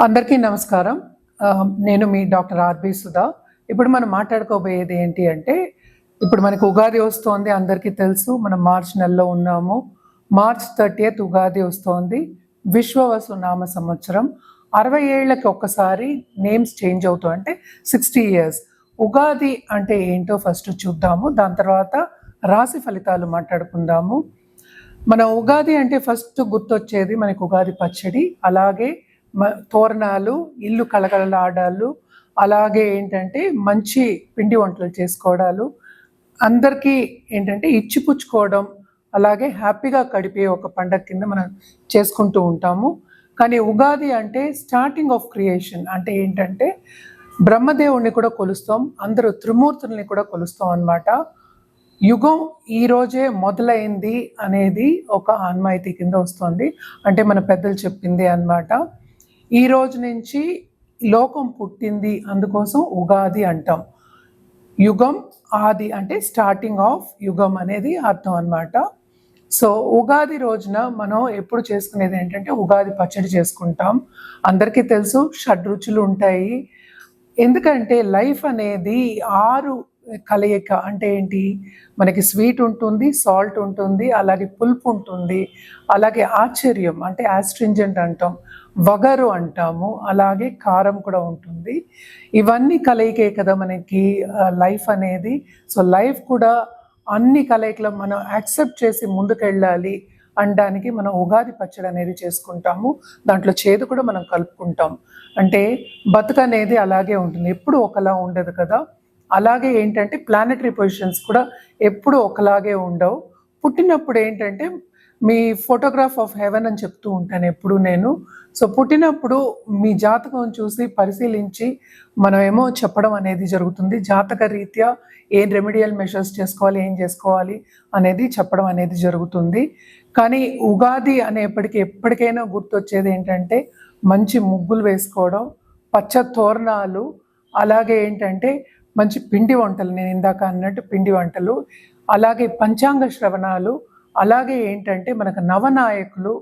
అందరికీ నమస్కారం. నేను మీ డాక్టర్ ఆర్బి సుధా. ఇప్పుడు మనం మాట్లాడుకోబోయేది ఏంటి అంటే ఇప్పుడు మనకు ఉగాది వస్తోంది అందరికీ తెలుసు. మనం మార్చ్ నెలలో ఉన్నాము. మార్చ్ థర్టీయత్ ఉగాది వస్తోంది. విశ్వవసు నామ సంవత్సరం. అరవై ఏళ్ళకి ఒక్కసారి నేమ్స్ చేంజ్ అవుతూ అంటే సిక్స్టీ ఇయర్స్. ఉగాది అంటే ఏంటో ఫస్ట్ చూద్దాము. దాని తర్వాత రాశి ఫలితాలు మాట్లాడుకుందాము. మన ఉగాది అంటే ఫస్ట్ గుర్తొచ్చేది మనకు ఉగాది పచ్చడి. అలాగే తోరణాలు ఇల్లు కలకలలాడాలు అలాగే ఏంటంటే మంచి పిండి వంటలు చేసుకోవడాలు అందరికీ ఏంటంటే ఇచ్చిపుచ్చుకోవడం అలాగే హ్యాపీగా గడిపే ఒక పండగ కింద మనం చేసుకుంటూ ఉంటాము. కానీ ఉగాది అంటే స్టార్టింగ్ ఆఫ్ క్రియేషన్ అంటే ఏంటంటే బ్రహ్మదేవుణ్ణి కూడా కొలుస్తాం అందరూ త్రిమూర్తుల్ని కూడా కొలుస్తాం అన్నమాట. యుగం ఈరోజే మొదలైంది అనేది ఒక ఆన్మాయితీ కింద వస్తుంది. అంటే మన పెద్దలు చెప్పింది అన్నమాట. ఈ రోజు నుంచి లోకం పుట్టింది అందుకోసం ఉగాది అంటాం. యుగం ఆది అంటే స్టార్టింగ్ ఆఫ్ యుగం అనేది అర్థం అనమాట సో ఉగాది రోజున మనం ఎప్పుడు చేసుకునేది ఏంటంటే ఉగాది పచ్చడి చేసుకుంటాం. అందరికీ తెలుసు షడ్రుచులు ఉంటాయి. ఎందుకంటే లైఫ్ అనేది ఆరు కలయిక అంటే ఏంటి? మనకి స్వీట్ ఉంటుంది సాల్ట్ ఉంటుంది అలాగే పులుపు ఉంటుంది అలాగే ఆశ్చర్యం అంటే యాస్ట్రింజెంట్ అంటాం వగరు అంటాము అలాగే కారం కూడా ఉంటుంది. ఇవన్నీ కలయికే కదా మనకి లైఫ్ అనేది. సో లైఫ్ కూడా అన్ని కలయికలు మనం యాక్సెప్ట్ చేసి ముందుకెళ్ళాలి అనడానికి మనం ఉగాది పచ్చడి అనేది చేసుకుంటాము. దాంట్లో చేదు కూడా మనం కలుపుకుంటాం. అంటే బతుకనేది అలాగే ఉంటుంది. ఎప్పుడు ఒకలా ఉండదు కదా. అలాగే ఏంటంటే ప్లానటరీ పొజిషన్స్ కూడా ఎప్పుడు ఒకలాగే ఉండవు. పుట్టినప్పుడు ఏంటంటే మీ ఫోటోగ్రాఫ్ ఆఫ్ హెవెన్ అని చెప్తూ ఉంటాను ఎప్పుడు నేను. సో పుట్టినప్పుడు మీ జాతకం చూసి పరిశీలించి మనం ఏమో చెప్పడం అనేది జరుగుతుంది. జాతక రీత్యా ఏం రెమెడియల్ మెషర్స్ చేసుకోవాలి ఏం చేసుకోవాలి అనేది చెప్పడం అనేది జరుగుతుంది. కానీ ఉగాది అనేప్పటికీ ఎప్పటికైనా గుర్తొచ్చేది ఏంటంటే మంచి ముగ్గులు వేసుకోవడం పచ్చ తోరణాలు అలాగే ఏంటంటే మంచి పిండి వంటలు నేను ఇందాక అన్నట్టు పిండి వంటలు అలాగే పంచాంగ శ్రవణాలు అలాగే ఏంటంటే మనకు నవనాయకులు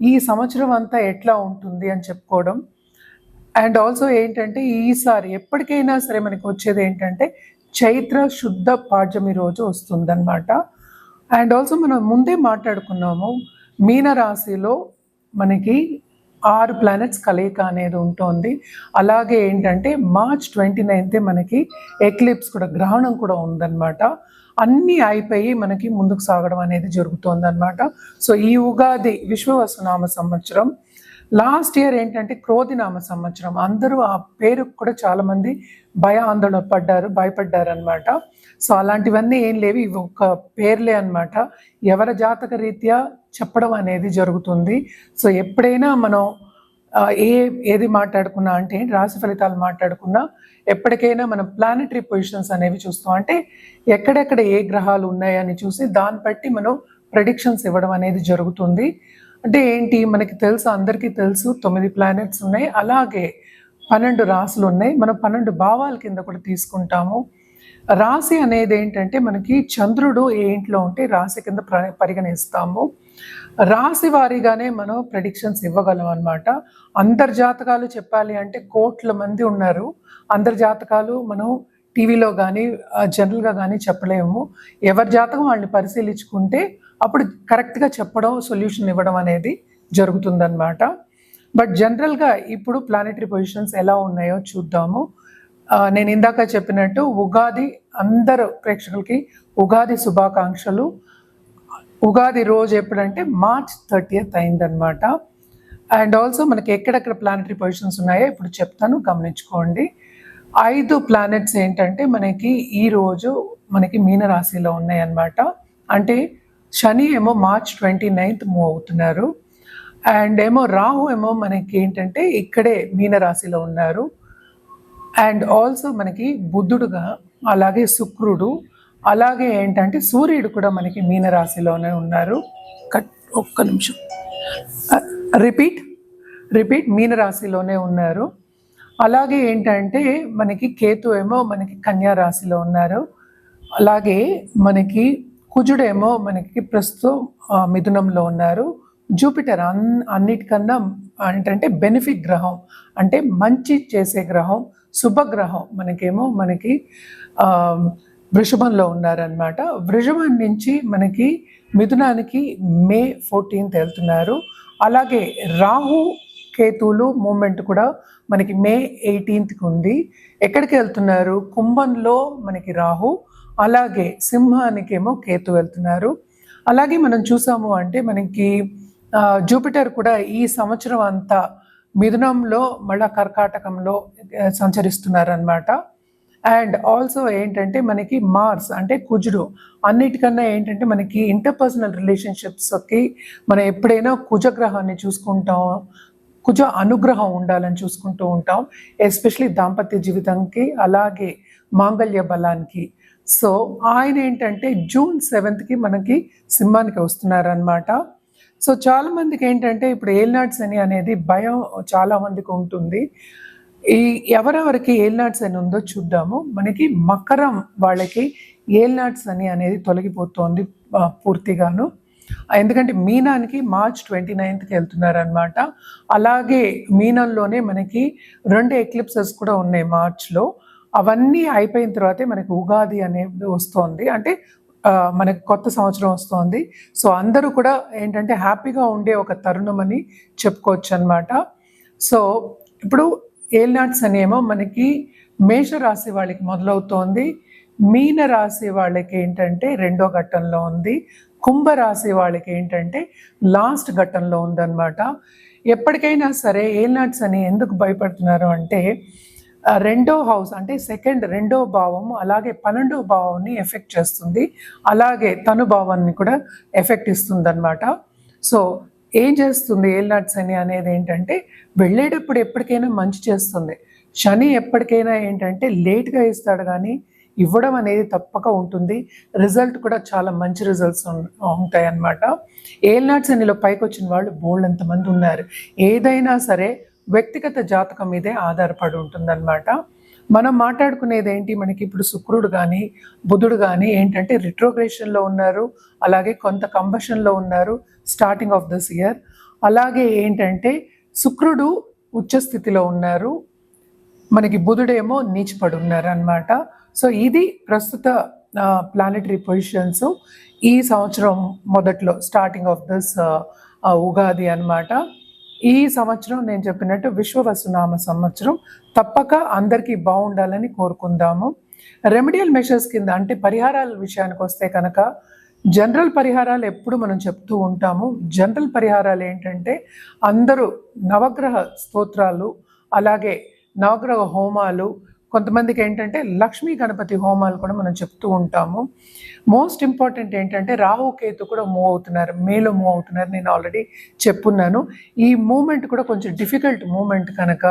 ఈ సంవత్సరం అంతా ఎట్లా ఉంటుంది అని చెప్పుకోవడం. అండ్ ఆల్సో ఏంటంటే ఈసారి ఎప్పటికైనా సరే మనకి వచ్చేది ఏంటంటే చైత్ర శుద్ధ పాడ్యమి రోజు వస్తుందన్నమాట. అండ్ ఆల్సో మనం ముందే మాట్లాడుకున్నాము మీనరాశిలో మనకి ఆరు ప్లానెట్స్ కలయిక అనేది ఉంటుంది. అలాగే ఏంటంటే మార్చ్ ట్వంటీ నైన్తే మనకి ఎక్లిప్స్ కూడా గ్రహణం కూడా ఉందన్నమాట. అన్నీ అయిపోయి మనకి ముందుకు సాగడం అనేది జరుగుతుంది అనమాట సో ఈ ఉగాది విశ్వవసునామ సంవత్సరం లాస్ట్ ఇయర్ ఏంటంటే క్రోధినామ సంవత్సరం. అందరూ ఆ పేరు కూడా చాలామంది భయ ఆందోళన పడ్డారు భయపడ్డారు అనమాట సో అలాంటివన్నీ ఏం లేవు. ఇవి ఒక పేర్లే అన్నమాట. ఎవరి జాతక రీత్యా చెప్పడం అనేది జరుగుతుంది. సో ఎప్పుడైనా మనం ఏ ఏది మాట్లాడుకున్నా అంటే రాశి ఫలితాలు మాట్లాడుకున్నా ఎప్పటికైనా మనం ప్లానటరీ పొజిషన్స్ అనేవి చూస్తాం. అంటే ఎక్కడెక్కడ ఏ గ్రహాలు ఉన్నాయని చూసి దాన్ని బట్టి మనం ప్రెడిక్షన్స్ ఇవ్వడం అనేది జరుగుతుంది. అంటే ఏంటి? మనకి తెలుసు అందరికీ తెలుసు తొమ్మిది ప్లానెట్స్ ఉన్నాయి. అలాగే పన్నెండు రాసులు ఉన్నాయి. మనం పన్నెండు భావాల కింద కూడా తీసుకుంటాము. రాశి అనేది ఏంటంటే మనకి చంద్రుడు ఏ ఇంట్లో ఉంటే రాశి కింద పరిగణిస్తాము. రాశి వారీగానే మనం ప్రెడిక్షన్స్ ఇవ్వగలం అనమాట అందరి జాతకాలు చెప్పాలి అంటే కోట్ల మంది ఉన్నారు. అందరి జాతకాలు మనం టీవీలో కానీ జనరల్గా కానీ చెప్పలేము. ఎవరి జాతకం వాళ్ళని పరిశీలించుకుంటే అప్పుడు కరెక్ట్గా చెప్పడం సొల్యూషన్ ఇవ్వడం అనేది జరుగుతుందన్నమాట. బట్ జనరల్గా ఇప్పుడు ప్లానెటరీ పొజిషన్స్ ఎలా ఉన్నాయో చూద్దాము. నేను ఇందాక చెప్పినట్టు ఉగాది అందరు ప్రేక్షకులకి ఉగాది శుభాకాంక్షలు. ఉగాది రోజు ఎప్పుడంటే మార్చ్ థర్టీయత్ అయిందనమాట అండ్ ఆల్సో మనకి ఎక్కడెక్కడ ప్లానటరీ పొజిషన్స్ ఉన్నాయో ఇప్పుడు చెప్తాను గమనించుకోండి. ఐదు ప్లానెట్స్ ఏంటంటే మనకి ఈ రోజు మనకి మీనరాశిలో ఉన్నాయన్నమాట. అంటే శని ఏమో మార్చ్ ట్వంటీ నైన్త్ మూవ్ అవుతున్నారు. అండ్ ఏమో రాహు ఏమో మనకి ఏంటంటే ఇక్కడే మీనరాశిలో ఉన్నారు. అండ్ ఆల్సో మనకి బుద్ధుడుగా అలాగే శుక్రుడు అలాగే ఏంటంటే సూర్యుడు కూడా మనకి మీనరాశిలోనే ఉన్నారు. కట్ ఒక్క నిమిషం. రిపీట్ రిపీట్ మీనరాశిలోనే ఉన్నారు. అలాగే ఏంటంటే మనకి కేతు ఏమో మనకి కన్యా రాశిలో ఉన్నారు. అలాగే మనకి కుజుడేమో మనకి ప్రస్తుతం మిథునంలో ఉన్నారు. జూపిటర్ అన్ అన్నిటికన్నా ఏంటంటే బెనిఫిట్ గ్రహం. అంటే మంచి చేసే గ్రహం శుభగ్రహం మనకేమో మనకి వృషభంలో ఉన్నారనమాట వృషభం నుంచి మనకి మిథునానికి మే ఫోర్టీన్త్ వెళ్తున్నారు. అలాగే రాహు కేతువులు మూమెంట్ కూడా మనకి మే ఎయిటీన్త్కి ఉంది. ఎక్కడికి వెళ్తున్నారు? కుంభంలో మనకి రాహు. అలాగే సింహానికేమో కేతు వెళ్తున్నారు. అలాగే మనం చూసాము అంటే మనకి జూపిటర్ కూడా ఈ సంవత్సరం అంతా మిథునంలో మళ్ళా కర్కాటకంలో సంచరిస్తున్నారనమాట అండ్ ఆల్సో ఏంటంటే మనకి మార్స్ అంటే కుజుడు. అన్నిటికన్నా ఏంటంటే మనకి ఇంటర్పర్సనల్ రిలేషన్షిప్స్కి మనం ఎప్పుడైనా కుజగ్రహాన్ని చూసుకుంటాం కుజ అనుగ్రహం ఉండాలని చూసుకుంటూ ఉంటాం ఎస్పెషలీ దాంపత్య జీవితంకి అలాగే మాంగళ్య బలానికి. సో ఆయన ఏంటంటే జూన్ సెవెంత్కి మనకి సింహానికి వస్తున్నారనమాట సో చాలా మందికి ఏంటంటే ఇప్పుడు ఏల్నాడ్ అని అనేది భయం చాలా మందికి ఉంటుంది. ఈ ఎవరెవరికి ఏల్నాడ్ అని ఉందో చూద్దాము. మనకి మకరం వాళ్ళకి ఏల్నాడ్ అని అనేది తొలగిపోతోంది పూర్తిగాను. ఎందుకంటే మీనానికి మార్చ్ ట్వంటీ నైన్త్కి వెళ్తున్నారనమాట అలాగే మీనంలోనే మనకి రెండు ఎక్లిప్సెస్ కూడా ఉన్నాయి మార్చ్లో. అవన్నీ అయిపోయిన తర్వాతే మనకి ఉగాది అనేది వస్తోంది. అంటే మనకు కొత్త సంవత్సరం వస్తోంది. సో అందరూ కూడా ఏంటంటే హ్యాపీగా ఉండే ఒక తరుణం అని చెప్పుకోవచ్చు అనమాట సో ఇప్పుడు ఏల్నాట్స్ అనేమో మనకి మేషరాశి వాళ్ళకి మొదలవుతోంది. మీన రాశి వాళ్ళకి ఏంటంటే రెండో ఘట్టంలో ఉంది. కుంభరాశి వాళ్ళకి ఏంటంటే లాస్ట్ ఘట్టంలో ఉందన్నమాట. ఎప్పటికైనా సరే ఏల్నాట్స్ అని ఎందుకు భయపడుతున్నారు అంటే రెండో హౌస్ అంటే సెకండ్ రెండో భావం అలాగే పన్నెండో భావాన్ని ఎఫెక్ట్ చేస్తుంది. అలాగే తను భావాన్ని కూడా ఎఫెక్ట్ ఇస్తుంది సో ఏం చేస్తుంది ఏల్నాట్ అని అనేది ఏంటంటే వెళ్ళేటప్పుడు ఎప్పటికైనా మంచి చేస్తుంది. శని ఎప్పటికైనా ఏంటంటే లేట్గా ఇస్తాడు కానీ ఇవ్వడం అనేది తప్పక ఉంటుంది. రిజల్ట్ కూడా చాలా మంచి రిజల్ట్స్ ఉంటాయి అన్నమాట ఏల్నాట్ అనిలో పైకి వచ్చిన వాళ్ళు బోల్డ్ ఎంతమంది ఉన్నారు. ఏదైనా సరే వ్యక్తిగత జాతకం మీదే ఆధారపడి ఉంటుందన్నమాట. మనం మాట్లాడుకునేది ఏంటి మనకి ఇప్పుడు శుక్రుడు కానీ బుధుడు కానీ ఏంటంటే రిట్రోగ్రేషన్లో ఉన్నారు. అలాగే కొంత కంబషన్లో ఉన్నారు స్టార్టింగ్ ఆఫ్ దిస్ ఇయర్ అలాగే ఏంటంటే శుక్రుడు ఉచ్చస్థితిలో ఉన్నారు. మనకి బుధుడేమో నీచిపడి ఉన్నారు అనమాట సో ఇది ప్రస్తుత ప్లానెటరీ పొజిషన్స్ ఈ సంవత్సరం మొదట్లో స్టార్టింగ్ ఆఫ్ దిస్ ఉగాది అన్నమాట. ఈ సంవత్సరం నేను చెప్పినట్టు విశ్వవసునామ సంవత్సరం. తప్పక అందరికీ బాగుండాలని కోరుకుందాము. రెమెడియల్ మెషర్స్ కింద అంటే పరిహారాల విషయానికి వస్తే కనుక జనరల్ పరిహారాలు ఎప్పుడు మనం చెప్తూ ఉంటాము. జనరల్ పరిహారాలు ఏంటంటే అందరూ నవగ్రహ స్తోత్రాలు అలాగే నవగ్రహ హోమాలు కొంతమందికి ఏంటంటే లక్ష్మీ గణపతి హోమాలు కూడా మనం చెప్తూ ఉంటాము. మోస్ట్ ఇంపార్టెంట్ ఏంటంటే రాహు కేతు కూడా మూవ్ అవుతున్నారు. మేలో మూవ్ అవుతున్నారు. నేను ఆల్రెడీ చెప్పున్నాను. ఈ మూమెంట్ కూడా కొంచెం డిఫికల్ట్ మూమెంట్ కనుక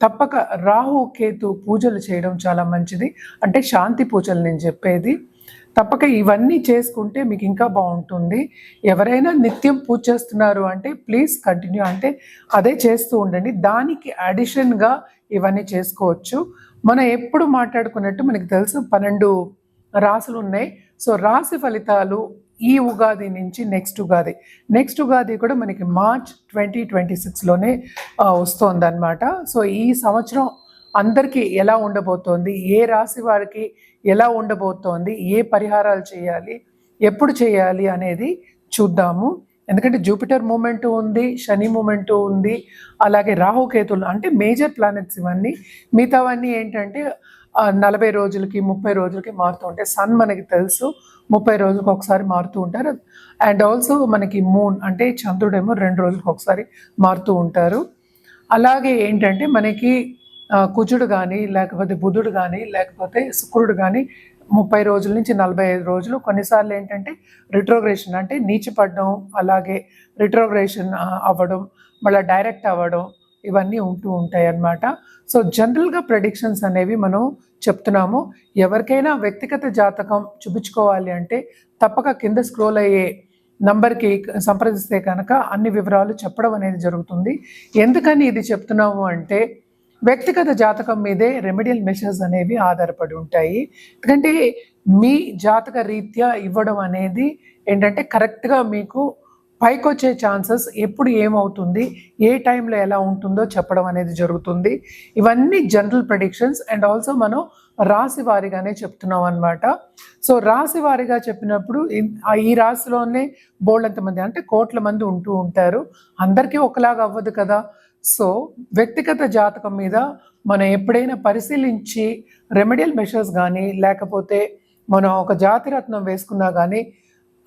తప్పక రాహు కేతు పూజలు చేయడం చాలా మంచిది. అంటే శాంతి పూజలు నేను చెప్పేది. తప్పక ఇవన్నీ చేసుకుంటే మీకు ఇంకా బాగుంటుంది. ఎవరైనా నిత్యం పూజ చేస్తున్నారు అంటే ప్లీజ్ కంటిన్యూ అంటే అదే చేస్తూ ఉండండి. దానికి అడిషన్గా ఇవన్నీ చేసుకోవచ్చు. మనం ఎప్పుడు మాట్లాడుకున్నట్టు మనకి తెలుసు పన్నెండు రాసులు ఉన్నాయి. సో రాశి ఫలితాలు ఈ ఉగాది నుంచి నెక్స్ట్ ఉగాది. నెక్స్ట్ ఉగాది కూడా మనకి మార్చ్ ట్వంటీ ట్వంటీ సిక్స్లోనే వస్తుంది అనమాట సో ఈ సంవత్సరం అందరికీ ఎలా ఉండబోతోంది? ఏ రాశి వారికి ఎలా ఉండబోతోంది ఏ పరిహారాలు చేయాలి ఎప్పుడు చేయాలి అనేది చూద్దాము. ఎందుకంటే జూపిటర్ మూమెంట్ ఉంది శని మూమెంట్ ఉంది అలాగే రాహుకేతులు అంటే మేజర్ ప్లానెట్స్ ఇవన్నీ మిగతావన్నీ ఏంటంటే నలభై రోజులకి ముప్పై రోజులకి మారుతూ ఉంటాయి. సన్ మనకి తెలుసు ముప్పై రోజులకు ఒకసారి మారుతూ ఉంటారు. అండ్ ఆల్సో మనకి మూన్ అంటే చంద్రుడేమో రెండు రోజులకు ఒకసారి మారుతూ ఉంటారు. అలాగే ఏంటంటే మనకి కుజుడు కానీ లేకపోతే బుధుడు కానీ లేకపోతే శుక్రుడు కానీ ముప్పై రోజుల నుంచి నలభై ఐదు రోజులు. కొన్నిసార్లు ఏంటంటే రిట్రోగ్రేషన్ అంటే నీచిపడడం అలాగే రిట్రోగ్రేషన్ అవ్వడం మళ్ళీ డైరెక్ట్ అవ్వడం ఇవన్నీ ఉంటూ ఉంటాయి అన్నమాట. సో జనరల్గా ప్రెడిక్షన్స్ అనేవి మనం చెప్తున్నాము. ఎవరికైనా వ్యక్తిగత జాతకం చూపించుకోవాలి అంటే తప్పక కింద స్క్రోల్ అయ్యే నంబర్కి సంప్రదిస్తే కనుక అన్ని వివరాలు చెప్పడం అనేది జరుగుతుంది. ఎందుకని ఇది చెప్తున్నాము అంటే వ్యక్తిగత జాతకం మీదే రెమెడియల్ మెషర్స్ అనేవి ఆధారపడి ఉంటాయి. ఎందుకంటే మీ జాతక రీత్యా ఇవ్వడం అనేది ఏంటంటే కరెక్ట్గా మీకు పైకి వచ్చే ఛాన్సెస్ ఎప్పుడు ఏమవుతుంది ఏ టైంలో ఎలా ఉంటుందో చెప్పడం అనేది జరుగుతుంది. ఇవన్నీ జనరల్ ప్రెడిక్షన్స్ అండ్ ఆల్సో మనం రాశి వారిగానే చెప్తున్నాం అనమాట సో రాశి వారిగా చెప్పినప్పుడు ఈ రాశిలోనే బోల్డ్ మంది అంటే కోట్ల మంది ఉంటూ ఉంటారు. అందరికీ ఒకలాగా అవ్వదు కదా. సో వ్యక్తిగత జాతకం మీద మనం ఎప్పుడైనా పరిశీలించి రెమెడియల్ మెషర్స్ కానీ లేకపోతే మనం ఒక జాతిరత్నం వేసుకున్నా కానీ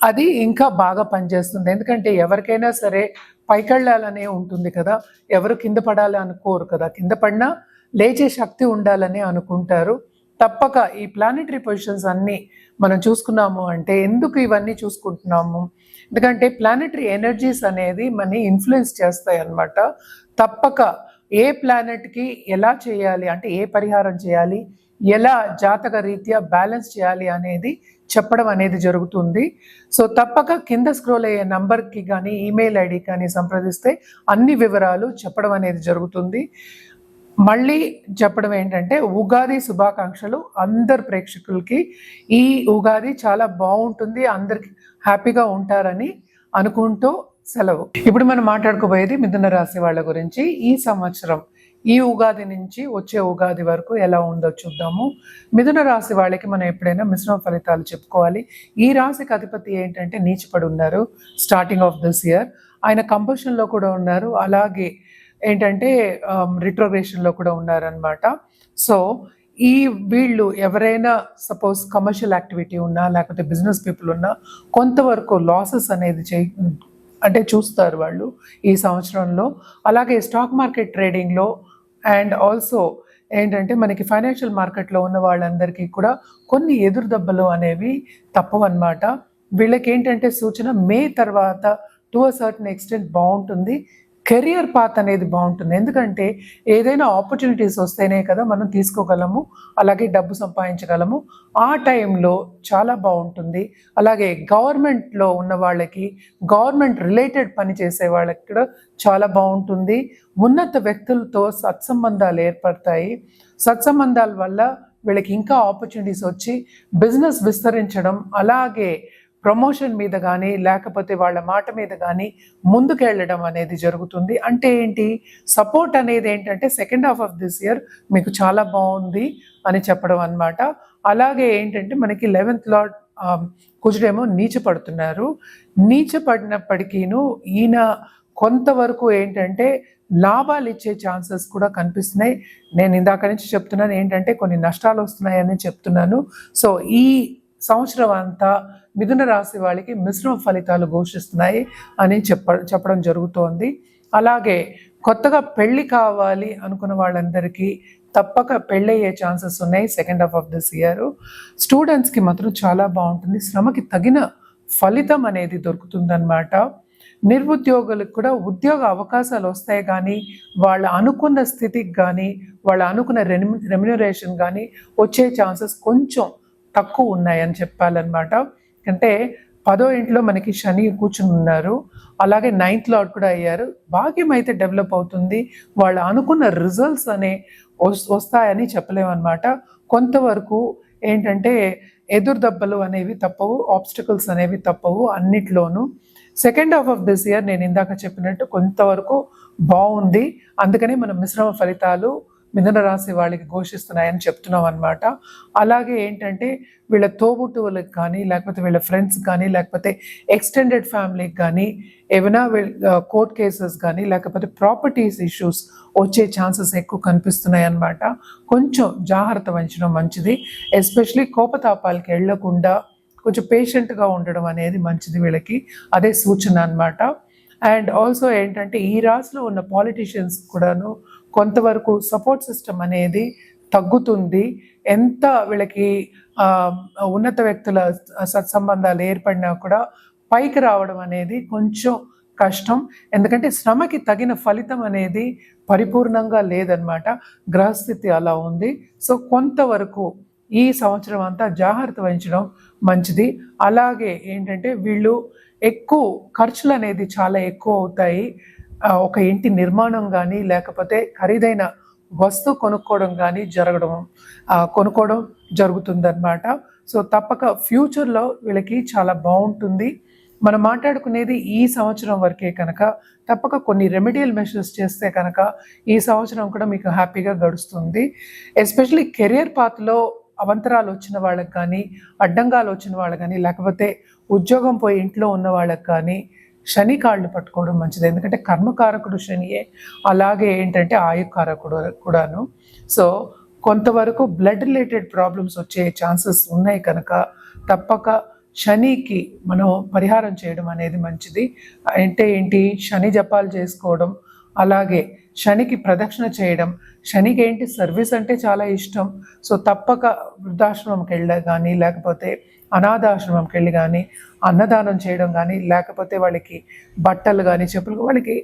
అది ఇంకా బాగా పనిచేస్తుంది. ఎందుకంటే ఎవరికైనా సరే పైకెళ్ళాలనే ఉంటుంది కదా. ఎవరు కింద పడాలి అనుకోరు కదా. కింద పడినా లేచే శక్తి ఉండాలని అనుకుంటారు. తప్పక ఈ ప్లానెటరీ పొజిషన్స్ అన్నీ మనం చూసుకున్నాము అంటే ఎందుకు ఇవన్నీ చూసుకుంటున్నాము? ఎందుకంటే ప్లానెటరీ ఎనర్జీస్ అనేది మనని ఇన్ఫ్లుయెన్స్ చేస్తాయి అన్నమాట తప్పక ఏ ప్లానెట్కి ఎలా చేయాలి అంటే ఏ పరిహారం చేయాలి ఎలా జాతక రీత్యా బ్యాలెన్స్ చేయాలి అనేది చెప్పడం అనేది జరుగుతుంది. సో తప్పక కింద స్క్రోల్ అయ్యే నంబర్కి కానీ ఈమెయిల్ ఐడి కానీ సంప్రదిస్తే అన్ని వివరాలు చెప్పడం అనేది జరుగుతుంది. మళ్ళీ చెప్పడం ఏంటంటే ఉగాది శుభాకాంక్షలు అందరు ప్రేక్షకులకి. ఈ ఉగాది చాలా బాగుంటుంది అందరికి హ్యాపీగా ఉంటారని అనుకుంటూ సెలవు. ఇప్పుడు మనం మాట్లాడుకోబోయేది మిథున రాశి వాళ్ళ గురించి. ఈ సంవత్సరం ఈ ఉగాది నుంచి వచ్చే ఉగాది వరకు ఎలా ఉందో చూద్దాము. మిథున రాశి వాళ్ళకి మనం ఎప్పుడైనా మిశ్రమ ఫలితాలు చెప్పుకోవాలి. ఈ రాశికి అధిపతి ఏంటంటే నీచిపడి ఉన్నారు. స్టార్టింగ్ ఆఫ్ దిస్ ఇయర్ ఆయన కంపల్షన్లో కూడా ఉన్నారు. అలాగే ఏంటంటే um, రిట్రోగ్రేషన్లో కూడా ఉన్నారనమాట సో ఈ వీళ్ళు ఎవరైనా సపోజ్ కమర్షియల్ యాక్టివిటీ ఉన్నా లేకపోతే బిజినెస్ పీపుల్ ఉన్నా కొంతవరకు లాసెస్ అనేది చే అంటే చూస్తారు వాళ్ళు ఈ సంవత్సరంలో. అలాగే స్టాక్ మార్కెట్ ట్రేడింగ్లో అండ్ ఆల్సో ఏంటంటే మనకి ఫైనాన్షియల్ మార్కెట్లో ఉన్న వాళ్ళందరికీ కూడా కొన్ని ఎదురుదెబ్బలు అనేవి తప్పవన్నమాట. వీళ్ళకి ఏంటంటే సూచన మే తర్వాత టు అ సర్టన్ ఎక్స్టెంట్ బాగుంటుంది. కెరియర్ పాత్ అనేది బాగుంటుంది. ఎందుకంటే ఏదైనా ఆపర్చునిటీస్ వస్తేనే కదా మనం తీసుకోగలము అలాగే డబ్బు సంపాదించగలము. ఆ టైంలో చాలా బాగుంటుంది. అలాగే గవర్నమెంట్లో ఉన్న వాళ్ళకి గవర్నమెంట్ రిలేటెడ్ పని చేసే వాళ్ళకి కూడా చాలా బాగుంటుంది. ఉన్నత వ్యక్తులతో సత్సంబంధాలు ఏర్పడతాయి. సత్సంబంధాల వల్ల వీళ్ళకి ఇంకా ఆపర్చునిటీస్ వచ్చి బిజినెస్ విస్తరించడం అలాగే ప్రమోషన్ మీద కానీ లేకపోతే వాళ్ళ మాట మీద కానీ ముందుకెళ్ళడం అనేది జరుగుతుంది. అంటే ఏంటి? సపోర్ట్ అనేది ఏంటంటే second half of this year మీకు చాలా బాగుంది అని చెప్పడం అన్నమాట. అలాగే ఏంటంటే మనకి లెవెన్త్ లాట్ um, కుజుడేమో నీచ పడుతున్నారు నీచ పడినప్పటికీను ఈయన కొంతవరకు ఏంటంటే లాభాలు ఇచ్చే ఛాన్సెస్ కూడా కనిపిస్తున్నాయి. నేను ఇందాక నుంచి చెప్తున్నాను ఏంటంటే కొన్ని నష్టాలు వస్తున్నాయని చెప్తున్నాను. సో ఈ సంవత్సరం అంతా మిథున రాశి వాళ్ళకి మిశ్రమ ఫలితాలు ఘోషిస్తున్నాయి అని చెప్ప చెప్పడం జరుగుతోంది. అలాగే కొత్తగా పెళ్ళి కావాలి అనుకున్న వాళ్ళందరికీ తప్పక పెళ్ళయ్యే ఛాన్సెస్ ఉన్నాయి second half of this year. స్టూడెంట్స్కి మాత్రం చాలా బాగుంటుంది. శ్రమకి తగిన ఫలితం అనేది దొరుకుతుందన్నమాట. నిరుద్యోగులకు కూడా ఉద్యోగ అవకాశాలు వస్తాయి కానీ వాళ్ళ అనుకున్న స్థితికి కానీ వాళ్ళు అనుకున్న రెమ్యు రెమ్యునరేషన్ కానీ వచ్చే ఛాన్సెస్ కొంచెం తక్కువ ఉన్నాయని చెప్పాలన్నమాట. అంటే పదో ఇంట్లో మనకి శని కూర్చుని ఉన్నారు. అలాగే నైన్త్ లార్డ్ కూడా అయ్యారు. భాగ్యం అయితే డెవలప్ అవుతుంది. వాళ్ళు అనుకున్న రిజల్ట్స్ అనే వస్తాయని చెప్పలేమన్నమాట. కొంతవరకు ఏంటంటే ఎదురు దెబ్బలు అనేవి తప్పవు ఆబ్స్టికల్స్ అనేవి తప్పవు అన్నిట్లోనూ. Second half of this year నేను ఇందాక చెప్పినట్టు కొంతవరకు బాగుంది అందుకనే మనం మిశ్రమ ఫలితాలు మిథున రాశి వాళ్ళకి ఘోషిస్తున్నాయని చెప్తున్నాం అనమాట అలాగే ఏంటంటే వీళ్ళ తోబుట్టువులకు కానీ లేకపోతే వీళ్ళ ఫ్రెండ్స్ కానీ లేకపోతే ఎక్స్టెండెడ్ ఫ్యామిలీకి కానీ ఏమైనా కోర్ట్ కేసెస్ కానీ లేకపోతే ప్రాపర్టీస్ ఇష్యూస్ వచ్చే ఛాన్సెస్ ఎక్కువ కనిపిస్తున్నాయి అన్నమాట. కొంచెం జాగ్రత్త వహించడం మంచిది. ఎస్పెషలీ కోపతాపాలకి వెళ్ళకుండా కొంచెం పేషెంట్గా ఉండడం అనేది మంచిది వీళ్ళకి. అదే సూచన అన్నమాట. అండ్ ఆల్సో ఏంటంటే ఈ రాశిలో ఉన్న పాలిటీషియన్స్ కూడాను కొంతవరకు సపోర్ట్ సిస్టమ్ అనేది తగ్గుతుంది. ఎంత వీళ్ళకి ఉన్నత వ్యక్తుల సత్సంబంధాలు ఏర్పడినా కూడా పైకి రావడం అనేది కొంచెం కష్టం. ఎందుకంటే శ్రమకి తగిన ఫలితం అనేది పరిపూర్ణంగా లేదనమాట గ్రహస్థితి అలా ఉంది. సో కొంతవరకు ఈ సంవత్సరం అంతా జాగ్రత్త వహించడం మంచిది. అలాగే ఏంటంటే వీళ్ళు ఎక్కువ ఖర్చులు అనేది చాలా ఎక్కువ అవుతాయి. ఒక ఇంటి నిర్మాణం కానీ లేకపోతే ఖరీదైన వస్తువు కొనుక్కోవడం కానీ జరగడం కొనుక్కోవడం జరుగుతుందన్నమాట. సో తప్పక ఫ్యూచర్లో వీళ్ళకి చాలా బాగుంటుంది. మనం మాట్లాడుకునేది ఈ సంవత్సరం వరకే కనుక తప్పక కొన్ని రెమెడియల్ మెషర్స్ చేస్తే కనుక ఈ సంవత్సరం కూడా మీకు హ్యాపీగా గడుస్తుంది. ఎస్పెషలీ కెరియర్ పాత్లో అవంతరాలు వచ్చిన వాళ్ళకి కానీ అడ్డంగాలు వచ్చిన వాళ్ళకి కానీ లేకపోతే ఉద్యోగం పోయి ఇంట్లో ఉన్న వాళ్ళకి కానీ శని కాళ్ళు పట్టుకోవడం మంచిది. ఎందుకంటే కర్మకారకుడు శనియే. అలాగే ఏంటంటే ఆయుకారకుడు కూడాను. సో కొంతవరకు బ్లడ్ రిలేటెడ్ ప్రాబ్లమ్స్ వచ్చే ఛాన్సెస్ ఉన్నాయి కనుక తప్పక శనికి మనం పరిహారం చేయడం అనేది మంచిది. అంటే ఏంటి? శని జపాలు చేసుకోవడం. అలాగే శనికి ప్రదక్షిణ చేయడం. శనికి ఏంటి? సర్వీస్ అంటే చాలా ఇష్టం. సో తప్పక వృద్ధాశ్రమంకి వెళ్ళ కానీ లేకపోతే అనాథాశ్రమంకి వెళ్ళి కానీ అన్నదానం చేయడం కానీ లేకపోతే వాళ్ళకి బట్టలు కానీ చెప్పులు వాళ్ళకి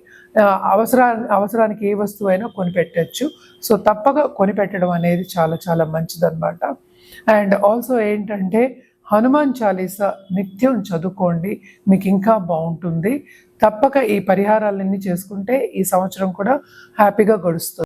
అవసరా అవసరానికి ఏ వస్తువు అయినా కొనిపెట్టచ్చు. సో తప్పక కొనిపెట్టడం అనేది చాలా చాలా మంచిదన్నమాట. అండ్ ఆల్సో ఏంటంటే హనుమాన్ చాలీసా నిత్యం చదువుకోండి మీకు ఇంకా బాగుంటుంది. తప్పక ఈ పరిహారాలన్నీ చేసుకుంటే ఈ సంవత్సరం కూడా హ్యాపీగా గడుస్తుంది.